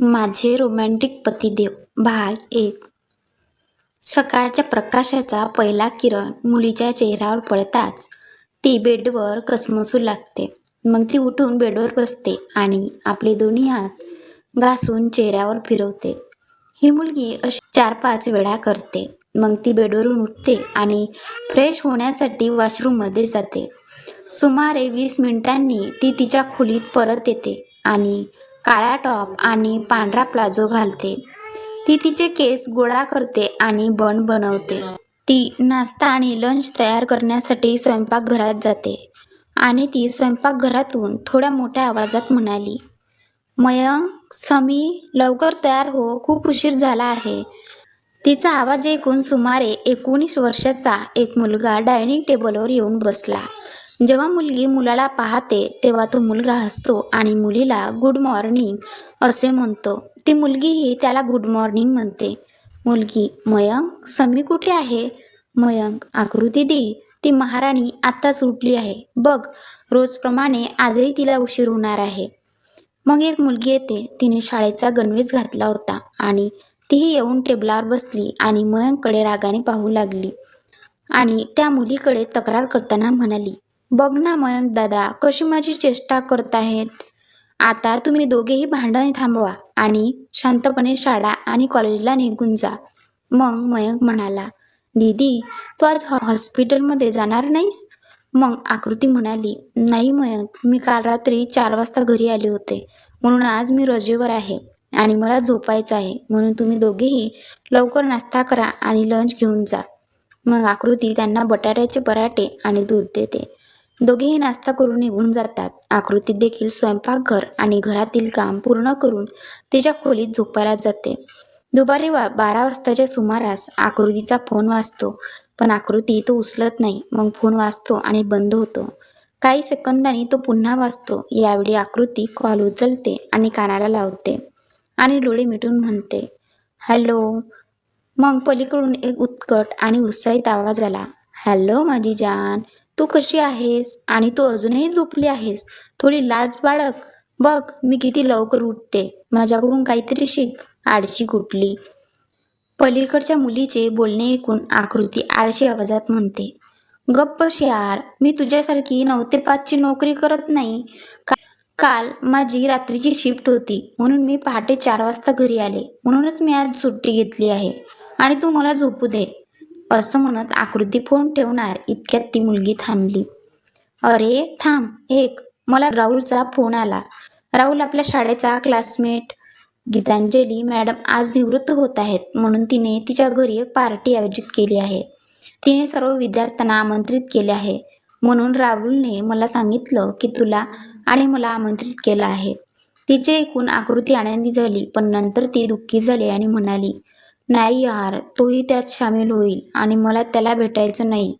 माझे रोमॅन्टिक पतिदेव भाग एक. सकाळच्या प्रकाशाचा पहिला किरण मुलीच्या चेहऱ्यावर पडताच ती बेडवर कसमसू लागते. मग ती उठून बेडवर बसते आणि आपले दोन्ही हात घासून चेहऱ्यावर फिरवते. ही मुलगी अशी चार पाच वेळा करते. मग ती बेडवरून उठते आणि फ्रेश होण्यासाठी वॉशरूममध्ये जाते. सुमारे वीस मिनिटांनी ती तिच्या खोलीत परत येते आणि काळा टॉप आणि पांढरा प्लाझो घालते. ती तिचे केस गोळा करते आणि बन बनवते. ती नाश्ता आणि लंच तयार करण्यासाठी स्वयंपाकघरात जाते आणि ती स्वयंपाकघरातून थोड्या मोठ्या आवाजात म्हणाली मयंक समी लवकर तयार हो खूप उशीर झाला आहे. तिचा आवाज ऐकून सुमारे एकोणीस वर्षाचा एक मुलगा डायनिंग टेबलवर येऊन बसला. जेव्हा मुलगी मुलाला पाहते तेव्हा तो मुलगा हसतो आणि मुलीला गुड मॉर्निंग असे म्हणतो. ती मुलगीही त्याला गुड मॉर्निंग म्हणते. मुलगी मयंक समी कुठे आहे? मयंक आकृती दी. ती महाराणी आत्ताच उठली आहे. बघ रोजप्रमाणे आजही तिला उशीर होणार आहे. मग एक मुलगी येते. तिने शाळेचा गणवेश घातला होता आणि तीही येऊन टेबलावर बसली आणि मयंककडे रागाने पाहू लागली आणि त्या मुलीकडे तक्रार करताना म्हणाली बघ ना मयंक दादा कशी माझी चेष्टा करत आहेत? आता तुम्ही दोघेही भांडण थांबवा आणि शांतपणे शाळा आणि कॉलेजला निघून जा. मग मयंक म्हणाला दीदी तू आज हॉ- हॉस्पिटलमध्ये जाणार नाहीस? मग आकृती म्हणाली नाही मयंक मी काल रात्री चार वाजता घरी आले होते. म्हणून आज मी रजेवर आहे आणि मला झोपायचं आहे. म्हणून तुम्ही दोघेही लवकर नाश्ता करा आणि लंच घेऊन जा. मग आकृती त्यांना बटाट्याचे पराठे आणि दूध देते. दोघेही नाश्ता करून निघून जातात. आकृती देखील स्वयंपाकघर आणि घरातील काम पूर्ण करून तिच्या खोलीत झोपायला जाते. दुपारी वा बारा वाजताच्या सुमारास आकृतीचा फोन वाजतो पण आकृती तो उचलत नाही. मग फोन वाजतो आणि बंद होतो. काही सेकंदांनी तो पुन्हा वाजतो. यावेळी आकृती कॉल उचलते आणि कानाला लावते आणि डोळे मिटून म्हणते हॅलो. मग पलीकडून एक उत्कट आणि उत्साहित आवाज आला हॅलो माझी जान. तू कशी आहेस? आणि तू अजूनही झोपली आहेस? थोडी लाज बाळग. बघ मी किती लवकर उठते. माझ्याकडून काहीतरी शिक. आळशी कुठली? पलीकडच्या मुलीचे बोलणे ऐकून आकृती आळशी आवाजात म्हणते गप्प बस यार. मी तुझ्यासारखी नऊ ते पाचची नोकरी करत नाही. का- काल माझी रात्रीची शिफ्ट होती. म्हणून मी पहाटे चार वाजता घरी आले. म्हणूनच मी आज सुट्टी घेतली आहे. आणि तू मला झोपू दे. असं म्हणत आकृती फोन ठेवणार इतक्यात ती मुलगी थांबली. अरे थांब एक. मला राहुलचा फोन आला. राहुल आपल्या शाळेचा क्लासमेट गीतांजली मॅडम आज निवृत्त होत आहेत म्हणून तिने तिच्या घरी एक पार्टी आयोजित केली आहे. तिने सर्व विद्यार्थ्यांना आमंत्रित केले आहे. म्हणून राहुलने मला सांगितलं की तुला आणि मला आमंत्रित केलं आहे. तिचे ऐकून आकृती आनंदी झाली पण नंतर ती दुःखी झाली आणि म्हणाली नाही यार तोही त्यात सामील होईल आणि मला त्याला भेटायचं नाही.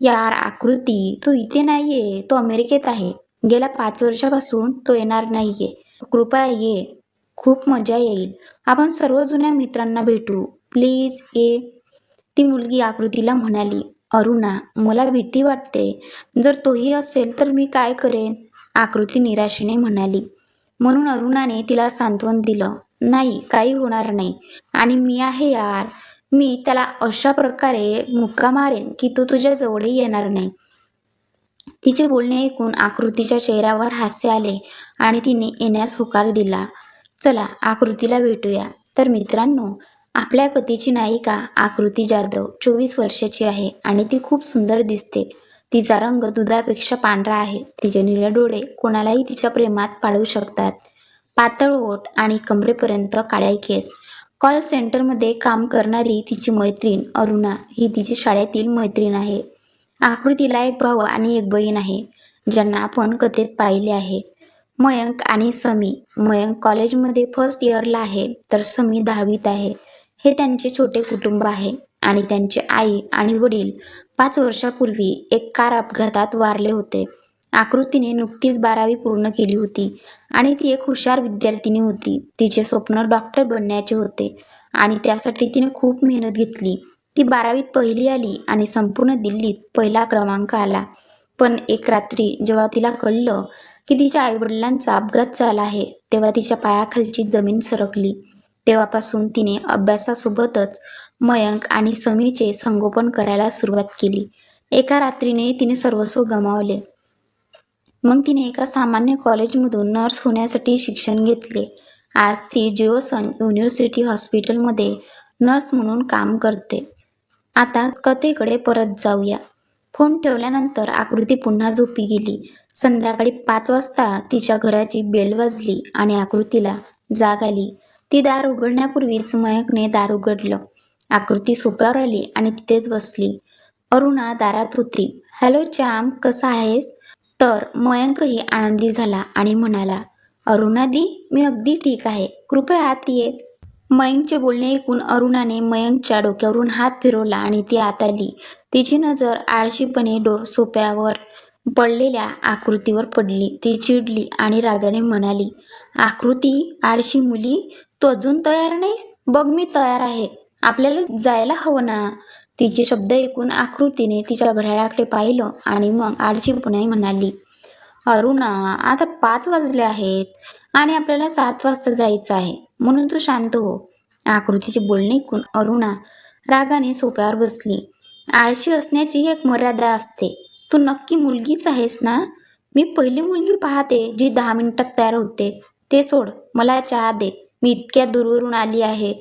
यार आकृती तो इथे नाही आहे तो अमेरिकेत आहे. गेल्या पाच वर्षापासून तो येणार नाही आहे कृपया ये खूप मजा येईल. आपण सर्व जुन्या मित्रांना भेटू. प्लीज ये. ती मुलगी आकृतीला म्हणाली अरुणा मला भीती वाटते. जर तोही असेल तर मी काय करेन? आकृती निराशेने म्हणाली. म्हणून अरुणाने तिला सांत्वन दिलं. नाही काही होणार नाही. आणि मी आहे यार. मी त्याला अशा प्रकारे मुक्का मारेन की तो तुझ्या जवळही येणार नाही. तिचे बोलणे ऐकून आकृतीच्या चेहऱ्यावर हास्य आले आणि तिने येण्यास होकार दिला. चला आकृतीला भेटूया. तर मित्रांनो आपल्या कथेची नायिका आकृती जाधव चोवीस वर्षाची आहे आणि ती खूप सुंदर दिसते. तिचा रंग दुधापेक्षा पांढरा आहे. तिचे निळे डोळे कोणालाही तिच्या प्रेमात पाडू शकतात. पातळ ओठ आणि कमरेपर्यंत काळ्या केस. कॉल सेंटरमध्ये काम करणारी तिची मैत्रीण अरुणा ही तिची शाळेतील मैत्रीण आहे. आकृतीला एक भाऊ आणि एक बहीण आहे ज्यांना आपण कथेत पाहिले आहे. मयंक आणि समी. मयंक कॉलेजमध्ये फर्स्ट इयरला आहे तर समी दहावीत आहे. हे त्यांचे छोटे कुटुंब आहे आणि त्यांचे आई आणि वडील पाच वर्षापूर्वी एक कार अपघातात वारले होते. आकृतीने नुकतीच बारावी पूर्ण केली होती आणि ती एक हुशार विद्यार्थिनी होती. तिचे स्वप्न डॉक्टर बनण्याचे होते आणि त्यासाठी तिने खूप मेहनत घेतली. ती बारावीत पहिली आली आणि संपूर्ण दिल्लीत पहिला क्रमांक आला. पण एक रात्री जेव्हा तिला कळलं की तिच्या आईवडिलांचा अपघात झाला आहे तेव्हा तिच्या पायाखालची जमीन सरकली. तेव्हापासून तिने अभ्यासासोबतच मयंक आणि समीचे संगोपन करायला सुरुवात केली. एका रात्रीने तिने सर्वस्व गमावले. मग तिने एका सामान्य कॉलेजमधून नर्स होण्यासाठी शिक्षण घेतले. आज ती जिओसन युनिव्हर्सिटी हॉस्पिटलमध्ये नर्स म्हणून काम करते. आता कथेकडे परत जाऊया. फोन ठेवल्यानंतर आकृती पुन्हा झोपी गेली. संध्याकाळी पाच वाजता तिच्या घराची बेल वाजली आणि आकृतीला जाग आली. ती दार उघडण्यापूर्वीच मयंकने दार उघडलं. आकृती सोप्यावर आली आणि तिथेच बसली. अरुणा दारात होती. हॅलो चॅम कसा आहेस? तर मयंकही आनंदी झाला आणि म्हणाला अरुणादी मी अगदी ठीक आहे. कृपया आत ये. मयंकचे बोलणे ऐकून अरुणाने मयंकच्या डोक्यावरून हात फिरवला आणि ती आत आली. तिची नजर आळशीपणे डो सोप्यावर पडलेल्या आकृतीवर पडली. ती चिडली आणि रागाने म्हणाली आकृती आळशी मुली तू अजून तयार नाहीस? बघ मी तयार आहे. आपल्याला जायला हवं ना? तिचे शब्द ऐकून आकृतीने तिच्या घड्याळाकडे पाहिलं आणि मग आळशीपणे म्हणाली अरुणा आता पाच वाजले आहेत आणि आपल्याला सात वाजता जायचं आहे. म्हणून तू शांत हो. आकृतीचे बोलणे ऐकून अरुणा रागाने सोप्यावर बसली. आळशी असण्याची एक मर्यादा असते. तू नक्की मुलगीच आहेस ना? मी पहिली मुलगी पाहते जी दहा मिनिटात तयार होते. ते सोड मला चहा दे. मी इतक्या दूरवरून आली आहे.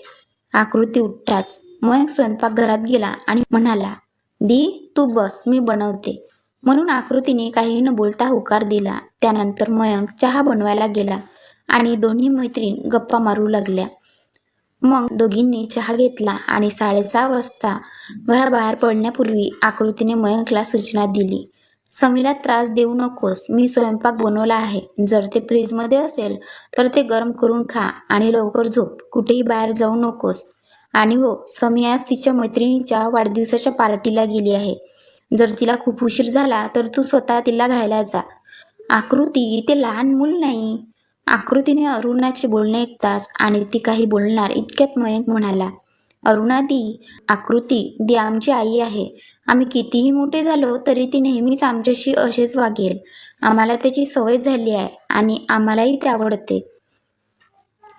आकृती उठताच मयंक स्वयंपाकघरात गेला आणि म्हणाला दी तू बस मी बनवते. म्हणून आकृतीने काही न बोलता होकार दिला. त्यानंतर मयंक चहा बनवायला गेला आणि दोन्ही मैत्रीण गप्पा मारू लागल्या. मग दोघींनी चहा घेतला आणि साडेसहा वाजता घराबाहेर पडण्यापूर्वी आकृतीने मयंकला सूचना दिली समीला त्रास देऊ नकोस मी स्वयंपाक बनवला आहे. जर ते फ्रीजमध्ये असेल तर ते गरम करून खा आणि लवकर झोप. कुठेही बाहेर जाऊ नकोस. आणि हो समी आज तिच्या मैत्रिणीच्या वाढदिवसाच्या पार्टीला गेली आहे. जर तिला खूप उशीर झाला तर तू स्वतः तिला घ्यायला जा. आकृती ते लहान मूल नाही. आकृतीने अरुणाचे बोलणे ऐकताच आणि ती काही बोलणार इतक्यात मयंक म्हणाला अरुणा दी आकृती दी आमची आई आहे. आम्ही कितीही मोठे झालो तरी ती नेहमीच आमच्याशी असेच वागेल. आम्हाला त्याची सवय झाली आहे आणि आम्हालाही ते आवडते.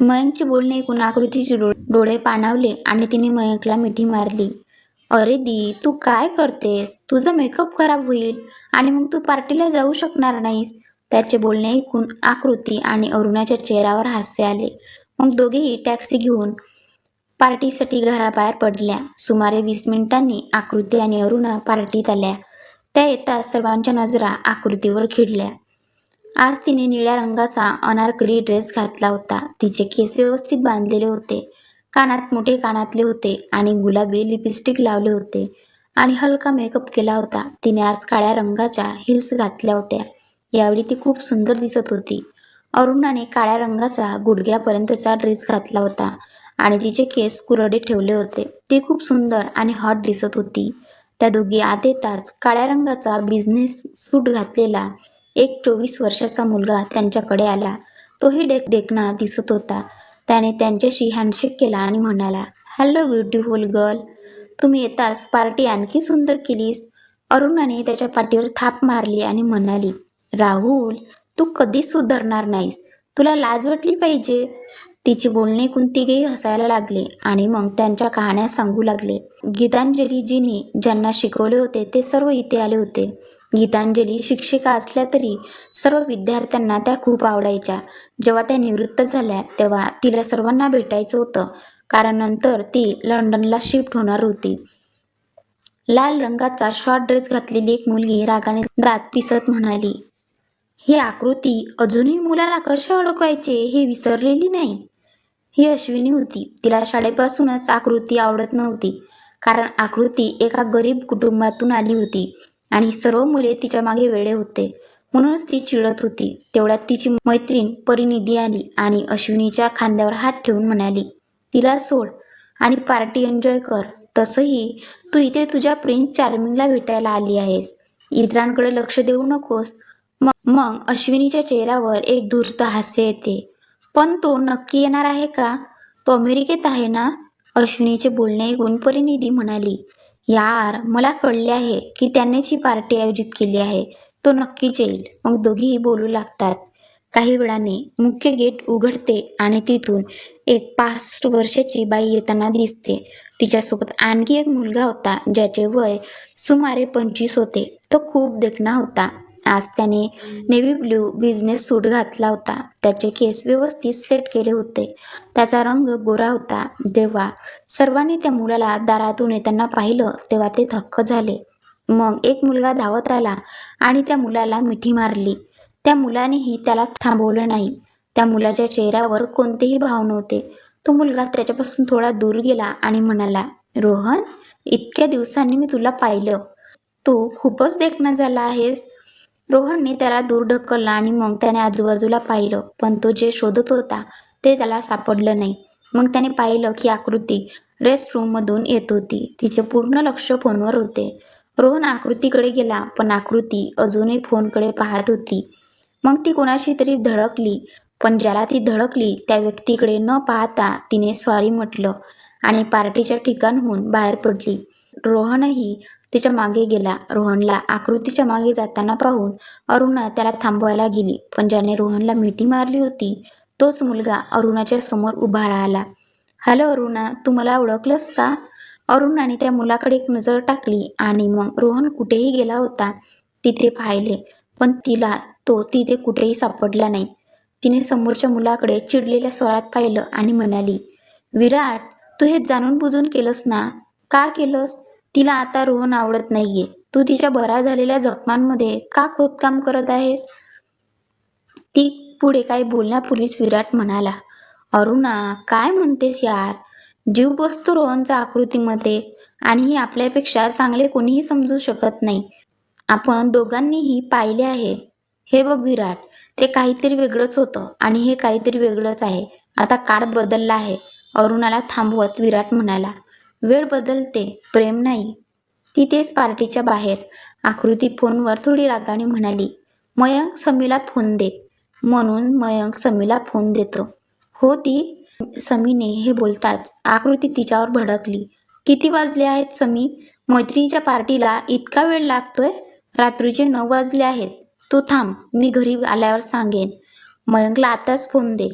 मयंकचे बोलणे ऐकून आकृतीचे डोळे पाणावले आणि तिने मयंकला मिठी मारली. अरे दी तू काय करतेस? तुझा मेकअप खराब होईल आणि मग तू पार्टीला जाऊ शकणार नाहीस. त्याचे बोलणे ऐकून आकृती आणि अरुणाच्या चेहऱ्यावर हास्य आले. मग दोघेही टॅक्सी घेऊन पार्टीसाठी घराबाहेर पडल्या. सुमारे वीस मिनिटांनी आकृती आणि अरुणा पार्टीत आल्या. त्या येताच सर्वांच्या नजरा आकृतीवर खिडल्या आज तिने निळ्या रंगाचा अनारकली ड्रेस घातला होता. तिचे केस व्यवस्थित बांधलेले होते. कानात मोठे कानातले होते आणि गुलाबी लिपस्टिक लावले होते आणि हलका मेकअप केला होता. तिने आज काळ्या रंगाच्या हिल्स घातल्या होत्या. यावेळी ती खूप सुंदर दिसत होती. अरुणाने काळ्या रंगाचा गुडघ्यापर्यंतचा ड्रेस घातला होता आणि तिचे केस कुरडे ठेवले होते. ते खूप सुंदर आणि हॉट दिसत होती. त्या दोघी आत येताच काळ्या रंगाचा बिझनेस सूट घातलेला एक चोवीस वर्षाचा मुलगा त्यांच्याकडे आला. तोही डेक देखणा दिसत होता. त्याने त्यांच्याशी हँडशेक केला आणि म्हणाला हॅलो ब्युटिफुल गर्ल तुम्ही येताच पार्टी आणखी सुंदर केलीस. अरुणाने त्याच्या पाठीवर थाप मारली आणि म्हणाली राहुल तू कधीच सुधारणार नाहीस. तुला लाज वाटली पाहिजे. तिची बोलणे ऐकून हसायला लागले आणि मग त्यांच्या कहाण्या सांगू लागले. गीतांजलीजीने ज्यांना शिकवले होते ते सर्व इथे आले होते. गीतांजली शिक्षिका असल्या तरी सर्व विद्यार्थ्यांना त्या खूप आवडायच्या. जेव्हा त्या निवृत्त झाल्या तेव्हा तिला सर्वांना भेटायचं होतं. कारण नंतर ती लंडनला शिफ्ट होणार होती. लाल रंगाचा शॉर्ट ड्रेस घातलेली एक मुलगी रागाने दात पिसत म्हणाली ही आकृती अजूनही मुलाला कसे अडकवायचे हे विसरलेली नाही. ही अश्विनी होती. तिला शाळेपासूनच आकृती आवडत नव्हती. कारण आकृती एका गरीब कुटुंबातून आली होती. आणि सर्व मुले तिच्यामागे वेडे होते. म्हणूनच ती चिडत होती. तेवढ्यात तिची मैत्रीण परिनिधी आली आणि अश्विनीच्या खांद्यावर हात ठेवून म्हणाली तिला सोड आणि पार्टी एन्जॉय कर. तसंही तू इथे तुझ्या प्रिन्स चार्मिंगला भेटायला आली आहेस. इतरांकडे लक्ष देऊ नकोस. मग मग अश्विनीच्या चेहऱ्यावर एक धूर्त हास्य येते. पण तो नक्की येणार आहे का? तो अमेरिकेत आहे ना? अश्विनीचे बोलणे ऐकून परिनिधी म्हणाली. यार मला कळले आहे की त्यानेच ही पार्टी आयोजित केली आहे. तो नक्कीच येईल मग दोघीही बोलू लागतात. काही वेळाने मुख्य गेट उघडते आणि तिथून एक पासष्ट वर्षाची बाई येताना दिसते. तिच्यासोबत आणखी एक मुलगा होता ज्याचे वय सुमारे पंचवीस होते. तो खूप देखणा होता. आज त्याने नेव्ही ब्ल्यू बिझनेस सूट घातला होता. त्याचे केस व्यवस्थित सेट केले होते. त्याचा रंग गोरा होता. जेव्हा सर्वांनी त्या मुलाला दारातून येताना पाहिलं तेव्हा ते थक्क झाले. मग एक मुलगा धावत आला आणि त्या मुलाला मिठी मारली. त्या मुलानेही त्याला थांबवलं नाही. त्या मुलाच्या चेहऱ्यावर कोणतेही भाव नव्हते. तो मुलगा त्याच्यापासून थोडा दूर गेला आणि म्हणाला रोहन इतक्या दिवसांनी मी तुला पाहिलं. तू खूपच देखणा झाला आहेस. रोहनने त्याला दूर ढकलला आणि मग त्याने आजूबाजूला पाहिलं पण तो जे शोधत होता ते त्याला सापडलं नाही. मग त्याने पाहिलं की आकृती रेस्ट रूममधून येत होती. तिचे पूर्ण लक्ष फोनवर होते. रोहन आकृतीकडे गेला पण आकृती अजूनही फोनकडे पाहत होती. मग ती कोणाशी तरी धडकली पण ज्याला ती धडकली त्या व्यक्तीकडे न पाहता तिने सॉरी म्हटलं आणि पार्टीच्या ठिकाणहून बाहेर पडली. रोहनही तिच्यामागे गेला. रोहनला आकृतीच्या मागे जाताना पाहून अरुणा त्याला थांबवायला गेली. पण ज्याने रोहनला मिठी मारली होती तोच मुलगा अरुणाच्या समोर उभा राहिला. हॅलो अरुणा तू मला ओळखलंस का? अरुणाने त्या मुलाकडे एक नजर टाकली आणि मग रोहन कुठेही गेला होता तिथे पाहिले. पण तिला तो तिथे कुठेही सापडला नाही. तिने समोरच्या मुलाकडे चिडलेल्या स्वरात पाहिलं आणि म्हणाली विराट तू हे जाणून बुजून केलंस ना? का केलंस? तिला आता रोहन आवडत नाहीये. तू तिच्या बरा झालेल्या जखमांमध्ये का खोदकाम करत आहेस? ती पुढे काही बोलण्यापूर्वीच विराट म्हणाला अरुणा काय म्हणतेस यार? जीव बसतो रोहनचा आकृतीमध्ये आणि ही आपल्यापेक्षा चांगले कोणीही समजू शकत नाही. आपण दोघांनीही पाहिले आहे. हे बघ विराट ते काहीतरी वेगळंच होतं आणि हे काहीतरी वेगळंच आहे. आता काळ बदलला आहे. अरुणाला थांबवत विराट म्हणाला वेळ बदलते प्रेम नाही. तिथेच पार्टीच्या बाहेर. आकृती फोनवर थोडी रागाने म्हणाली मयंक समीला फोन दे. म्हणून मयंक समीला फोन देतो. हो ती समीने हे बोलताच. आकृती तिच्यावर भडकली. किती वाजले आहेत समी? मैत्रिणीच्या पार्टीला इतका वेळ लागतोय? रात्रीचे नऊ वाजले आहेत. तू थांब मी घरी आल्यावर सांगेन. मयंकला आताच फोन दे.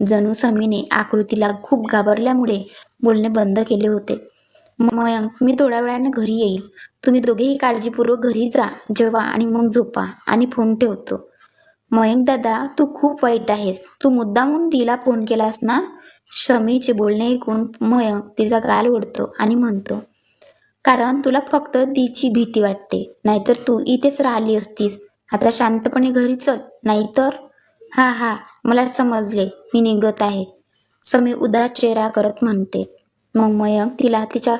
जणू समीने आकृतीला खूप घाबरल्यामुळे बोलणे बंद केले होते. मयंक मी थोड्या वेळाने घरी येईल. तुम्ही दोघेही काळजीपूर्वक घरी जा जेवा आणि मग झोपा आणि फोन ठेवतो. मयंक दादा तू खूप वाईट आहेस. तू मुद्दामून तिला फोन केलास ना? शमीचे बोलणे ऐकून मयंक तिचा गाल ओढतो आणि म्हणतो कारण तुला फक्त तिची भीती वाटते. नाहीतर तू इथेच राहिली असतीस. आता शांतपणे घरी चल. नाहीतर हा हा मला समजले. मी निघत आहे. समी उदार चेहरा करत म्हणते. मग मयंक तिला तिच्या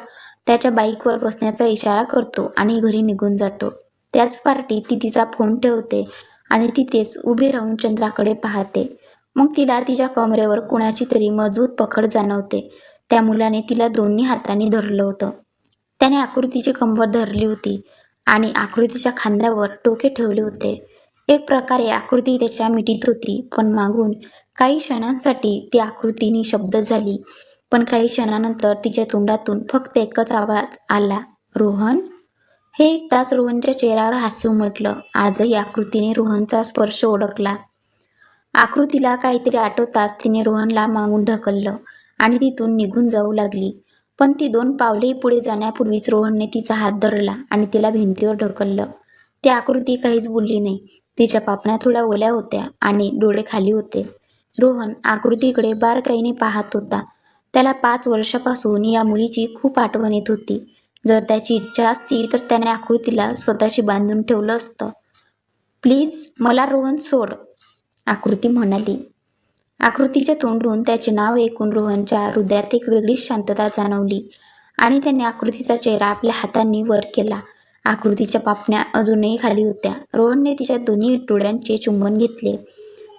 त्याच्या बाईकवर बसण्याचा इशारा करतो आणि घरी निघून जातो. त्याच पार्टी ती तिचा फोन ठेवते आणि तिथेच उभी राहून चंद्राकडे पाहते. मग तिला तिच्या कमरेवर कुणाची तरी मजबूत पकड जाणवते. त्या मुलाने तिला दोन्ही हातांनी धरलं होतं. त्याने आकृतीची कंबर धरली होती आणि आकृतीच्या खांद्यावर डोके ठेवले होते. एक प्रकारे आकृती त्याच्या मिठीत होती पण मागून काही क्षणांसाठी ती आकृती निशब्द झाली. पण काही क्षणानंतर तिच्या तोंडातून फक्त एकच आवाज आला रोहन? हे एक तास रोहनच्या चेहऱ्यावर हसू म्हटलं. आजही आकृतीने रोहनचा स्पर्श ओळखला. आकृतीला काहीतरी आठवताच तिने रोहनला मागून ढकललं आणि तिथून निघून जाऊ लागली. पण ती दोन पावलेही पुढे जाण्यापूर्वीच रोहनने तिचा हात धरला आणि तिला भिंतीवर ढकललं. ती आकृती काहीच बोलली नाही. तिच्या पापण्या थोड्या ओल्या होत्या आणि डोळे खाली होते. रोहन आकृतीकडे बारकाईने पाहत होता. त्याला पाच वर्षापासून या मुलीची खूप आठवण येत होती. जर त्याची इच्छा असती तर त्याने आकृतीला स्वतःशी बांधून ठेवलं असतं. प्लीज मला रोहन सोड आकृती म्हणाली. आकृतीच्या तोंडून त्याचे नाव ऐकून रोहनच्या हृदयात एक वेगळीच शांतता जाणवली आणि त्याने आकृतीचा चेहरा आपल्या हातांनी वर केला. आकृतीच्या पापण्या अजूनही खाली होत्या. रोहनने तिच्या दोन्ही डोळ्यांचे चुंबन घेतले.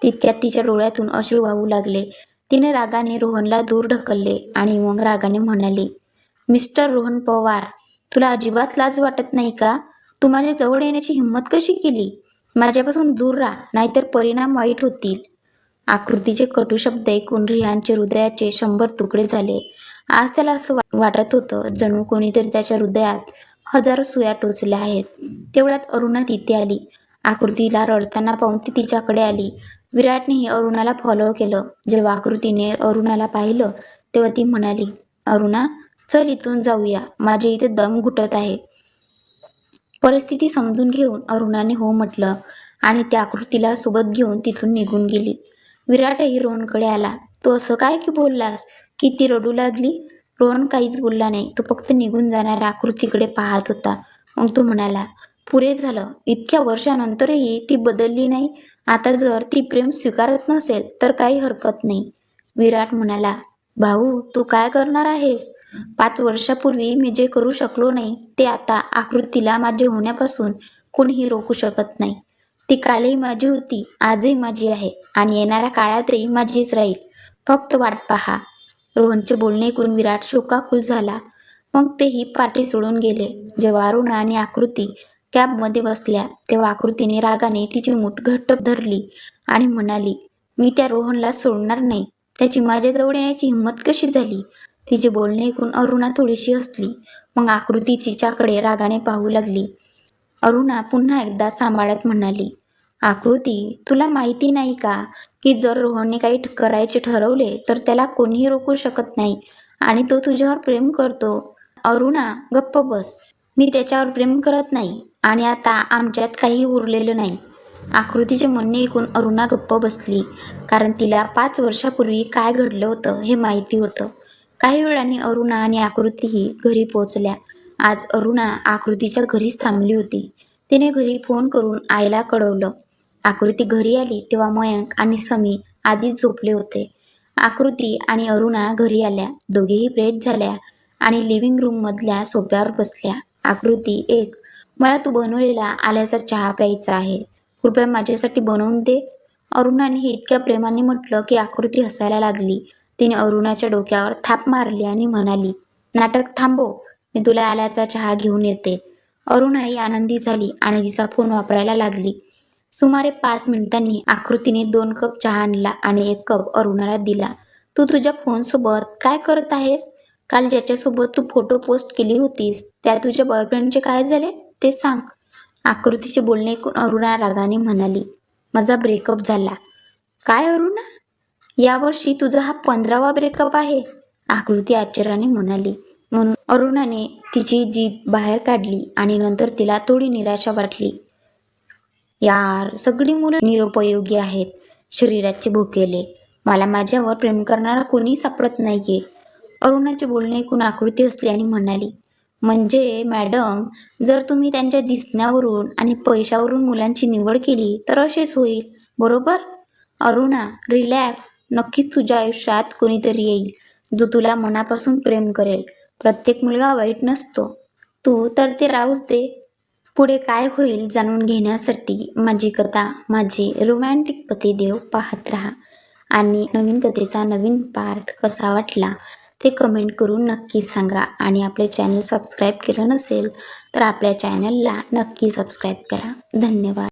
तितक्यात तिच्या डोळ्यातून अश्रू वाहू लागले. तिने रागाने रोहनला दूर ढकलले आणि मग रागाने म्हणाली मिस्टर रोहन पवार तुला अजिबात लाज वाटत नाही का? तू माझ्या जवळ येण्याची हिंमत कशी केली? माझ्यापासून दूर राहा नाहीतर परिणाम वाईट होतील. आकृतीचे कटू शब्द ऐकून रिहानचे हृदयाचे शंभर तुकडे झाले. आज त्याला असं वाटत होतं जणू कोणीतरी त्याच्या हृदयात हजारो सुया टोचल्या आहेत. तेवढ्यात अरुणा तिथे आली. आकृतीला रडताना पाहून ती तिच्याकडे आली. विराटनेही अरुणाला फॉलो केलं. जेव्हा आकृतीने अरुणाला पाहिलं तेव्हा ती म्हणाली अरुणा चल इथून जाऊया. माझे इथे दम घुटत आहे. परिस्थिती समजून घेऊन अरुणाने हो म्हटलं आणि त्या आकृतीला सोबत घेऊन तिथून निघून गेली. विराटही रोहनकडे आला. तू असं काय की बोललास? किती रडू लागली? रोहन काहीच बोलला नाही. तो फक्त निघून जाणाऱ्या आकृतीकडे पाहत होता. मग तो म्हणाला पुरे झालं. इतक्या वर्षानंतरही ती बदलली नाही. आता जर ती प्रेम स्वीकारत नसेल तर काही हरकत नाही. विराट म्हणाला भाऊ तू काय करणार आहेस? पाच वर्षापूर्वी मी जे करू शकलो नाही ते आता आकृतीला माझे होण्यापासून कोणीही रोखू शकत नाही. ती कालही माझी होती आजही माझी आहे आणि येणाऱ्या काळातही माझीच राहील. फक्त वाट पहा. रोहनचे बोलणे ऐकून विराट शोकाकुल झाला. मग तेही पार्टी सोडून गेले. जेव्हा अरुणा आणि आकृती कॅबमध्ये बसल्या तेव्हा आकृतीने रागाने तिची मूठ घट्ट धरली आणि म्हणाली मी त्या रोहनला सोडणार नाही. त्याची माझ्याजवळ येण्याची हिंमत कशी झाली? तिचे बोलणे ऐकून अरुणा थोडीशी हसली. मग आकृती तिच्याकडे रागाने पाहू लागली. अरुणा पुन्हा एकदा सांभाळत म्हणाली आकृती तुला माहिती नाही का की जर रोहनने काही करायचे ठरवले तर त्याला कोणीही रोखू शकत नाही आणि तो तुझ्यावर प्रेम करतो. अरुणा गप्प बस. मी त्याच्यावर प्रेम करत नाही आणि आता आमच्यात काही उरलेलं नाही. आकृतीचे म्हणणे ऐकून अरुणा गप्प बसली कारण तिला पाच वर्षापूर्वी काय घडलं होतं हे माहिती होतं. काही वेळाने अरुणा आणि आकृतीही घरी पोहोचल्या. आज अरुणा आकृतीच्या घरीच थांबली होती. तिने घरी फोन करून आईला कळवलं. आकृती घरी आली तेव्हा मयंक आणि समी आधीच झोपले होते. आकृती आणि अरुणा घरी आल्या. दोघेही प्रेत झाल्या आणि लिव्हिंग रूम मधल्या बसल्या. आकृती एक मला तू बनवलेला आल्याचा चहा प्यायचा आहे. कृपया माझ्यासाठी बनवून दे. अरुणाने हे इतक्या प्रेमाने म्हटलं की आकृती हसायला लागली. तिने अरुणाच्या डोक्यावर थाप मारली आणि म्हणाली नाटक थांबो मी तुला आल्याचा चहा घेऊन येते. अरुणाही आनंदी झाली आणि तिचा फोन वापरायला लागली. सुमारे पाच मिनिटांनी आकृतीने दोन कप चहा आणला आणि एक कप अरुणाला दिला. तू तुझ्या फोनसोबत काय करत आहेस? काल ज्याच्यासोबत तू फोटो पोस्ट केली होतीस त्या तुझ्या बॉयफ्रेंडचे काय झाले ते सांग. आकृतीचे बोलणे ऐकून अरुणा रागाने म्हणाली माझा ब्रेकअप झाला. काय अरुणा? यावर्षी तुझा हा पंधरावा ब्रेकअप आहे? आकृती आश्चर्याने म्हणाली. म्हणून अरुणाने तिची जीभ बाहेर काढली आणि नंतर तिला थोडी निराशा वाटली. यार सगळी मुलं निरुपयोगी आहेत. शरीराचे भुकेले. मला माझ्यावर प्रेम करणारा कोणी सापडत नाहीये. अरुणाचे बोलणे ऐकून आकृती असली आणि म्हणाली म्हणजे मॅडम जर तुम्ही त्यांच्या दिसण्यावरून आणि पैशावरून मुलांची निवड केली तर असेच होईल बरोबर? अरुणा रिलॅक्स. नक्कीच तुझ्या आयुष्यात कोणीतरी येईल जो तुला मनापासून प्रेम करेल. प्रत्येक मुलगा वाईट नसतो. तू तर ते राहूच दे. पुढे काय होईल जाणून घेण्यासाठी माझी कथा माझे रोमॅन्टिक पतिदेव पाहत राहा. आणि नवीन कथेचा नवीन पार्ट कसा वाटला ते कमेंट करून नक्की सांगा. आणि आपले चॅनल सबस्क्राईब केलं नसेल तर आपल्या चॅनलला नक्की सबस्क्राईब करा. धन्यवाद.